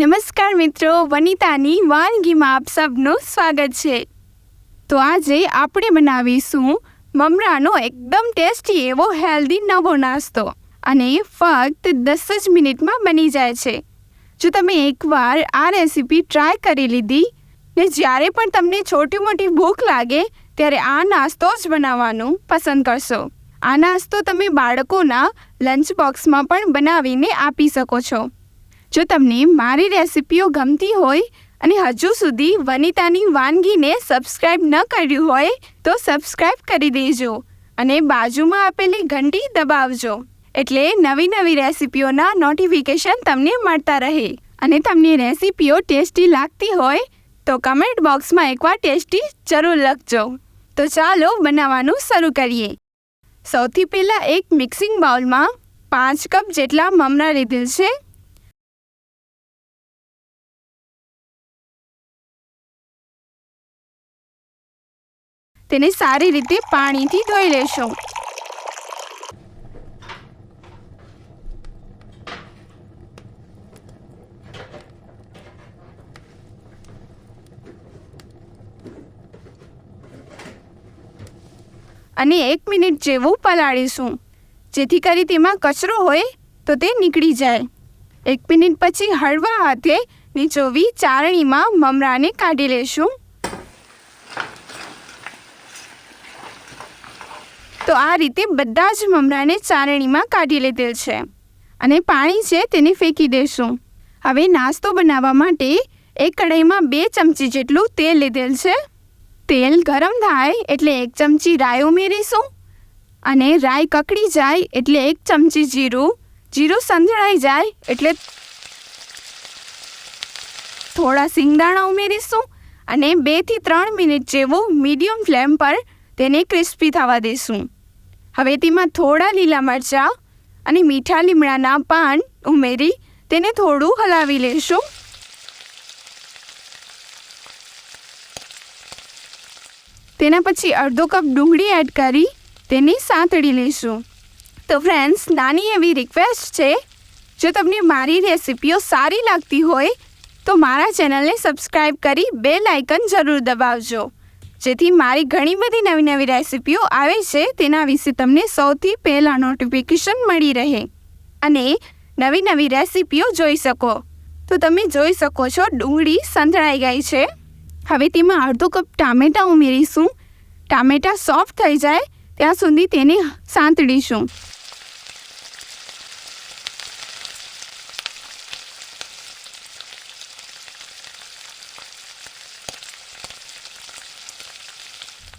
નમસ્કાર મિત્રો, વનિતાની વાનગીમાં આપ સબનું સ્વાગત છે. તો આજે આપણે બનાવીશું મમરાનો એકદમ ટેસ્ટી એવો હેલ્ધી નવો નાસ્તો અને એ ફક્ત દસ જ મિનિટમાં બની જાય છે. જો તમે એકવાર આ રેસીપી ટ્રાય કરી લીધી ને જ્યારે પણ તમને છોટી મોટી ભૂખ લાગે ત્યારે આ નાસ્તો જ બનાવવાનું પસંદ કરશો. આ નાસ્તો તમે બાળકોના લંચ બોક્સમાં પણ બનાવીને આપી શકો છો. જો તમને મારી રેસિપીઓ ગમતી હોય અને હજુ સુધી વનિતાની વાનગીને સબસ્ક્રાઇબ ન કર્યું હોય, તો સબસ્ક્રાઇબ કરી દેજો અને બાજુમાં આપેલી ઘંટી દબાવજો. એટલે નવી નવી રેસિપીઓના નોટિફિકેશન તમને મળતા રહે. અને તમને રેસિપીઓ ટેસ્ટી લાગતી હોય, તો કમેન્ટ બોક્સમાં એકવાર ટેસ્ટી જરૂર લખજો. તો ચાલો બનાવવાનું શરૂ કરીએ. સૌથી પહેલાં એક મિક્સિંગ બાઉલમાં પાંચ કપ જેટલા મમરા લીધેલ છે. તેને સારી રીતે પાણીથી ધોઈ લેશું. અને એક મિનિટ જેવું પલાળીશું. જેથી કરી તેમાં કચરો હોય તો તે નીકળી જાય. એક મિનિટ પછી હળવા હાથે નીચોવી ચારણીમાં મમરાને કાઢી લેશું. તો આ રીતે બધા જ મમરાને ચારણીમાં કાઢી લીધેલ છે. અને પાણી છે તેને ફેંકી દેશું. હવે નાસ્તો બનાવવા માટે એક કઢાઈમાં બે ચમચી જેટલું તેલ લીધેલ છે. તેલ ગરમ થાય એટલે એક ચમચી રાઈ ઉમેરીશું. અને રાઈ કકડી જાય એટલે એક ચમચી જીરું. જીરું સંધળાઈ જાય એટલે થોડા સિંગદાણા ઉમેરીશું. અને બેથી ત્રણ મિનિટ જેવું મીડિયમ ફ્લેમ પર તેને ક્રિસ્પી થવા દઈશું હવે તેમાં થોડા લીલા મરચાં અને મીઠા લીમડાના પાન ઉમેરી તેને થોડું હલાવી લેશું. તેના પછી અડધો કપ ડુંગળી એડ કરી તેની સાંતળી લઈશું તો ફ્રેન્ડ્સ, નાની એવી રિક્વેસ્ટ છે, જો તમને મારી રેસિપીઓ સારી લાગતી હોય, તો મારા ચેનલને સબસ્ક્રાઈબ કરી બે લાઇકન જરૂર દબાવજો. જેથી મારી ઘણી બધી નવી નવી રેસિપીઓ આવે છે, તેના વિશે તમને સૌથી પહેલાં નોટિફિકેશન મળી રહે. અને નવી નવી રેસિપીઓ જોઈ શકો. તો તમે જોઈ શકો છો, ડુંગળી સંતળાઈ ગઈ છે. હવે તેમાં અડધો કપ ટામેટાં ઉમેરીશું. ટામેટાં સોફ્ટ થઈ જાય, ત્યાં સુધી તેને સાંતળીશું.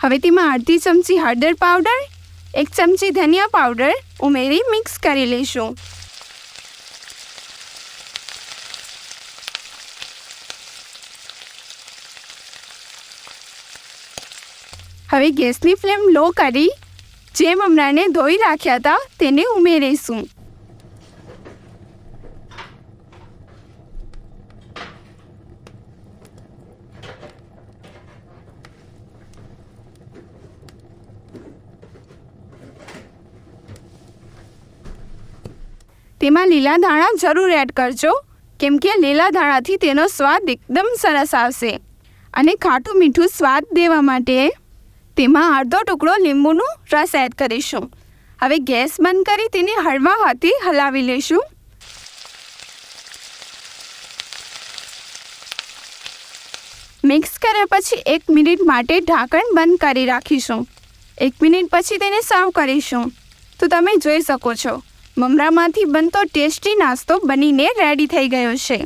હવે તેમાં અડધી ચમચી હળદર પાવડર, એક ચમચી ધનિયા પાવડર ઉમેરી મિક્સ કરી લઈશું. હવે ગેસની ફ્લેમ લો કરી જે મમરાને ધોઈ રાખ્યા હતા તેને ઉમેરીશું. તેમાં લીલા ધાણા જરૂર એડ કરજો, કેમ કે લીલા ધાણાથી તેનો સ્વાદ એકદમ સરસ આવશે. અને ખાટું મીઠું સ્વાદ દેવા માટે તેમાં અડધો ટુકડો લીંબુનું રસ એડ કરીશું. હવે ગેસ બંધ કરી તેને હળવા હાથે હલાવી લઈશું. મિક્સ કર્યા પછી એક મિનિટ માટે ઢાંકણ બંધ કરી રાખીશું. એક મિનિટ પછી તેને સર્વ કરીશું. તો તમે જોઈ શકો છો. મમરામાંથી બનતો ટેસ્ટી નાસ્તો બનીને રેડી થઈ ગયો છે.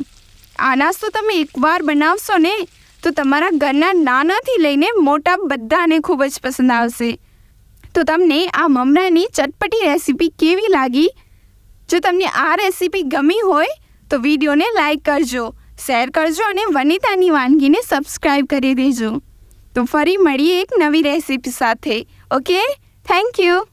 આ નાસ્તો તમે એકવાર બનાવશો ને, તો તમારા ઘરના નાનાથી લઈને મોટા બધાને ખૂબ જ પસંદ આવશે. તો તમને આ મમરાની ચટપટી રેસીપી કેવી લાગી? જો તમને આ રેસીપી ગમી હોય, તો વિડીયોને લાઈક કરજો, શેર કરજો અને વનિતાની વાનગીને સબસ્ક્રાઈબ કરી દેજો. તો ફરી મળીએ એક નવી રેસીપી સાથે. ઓકે? Thank you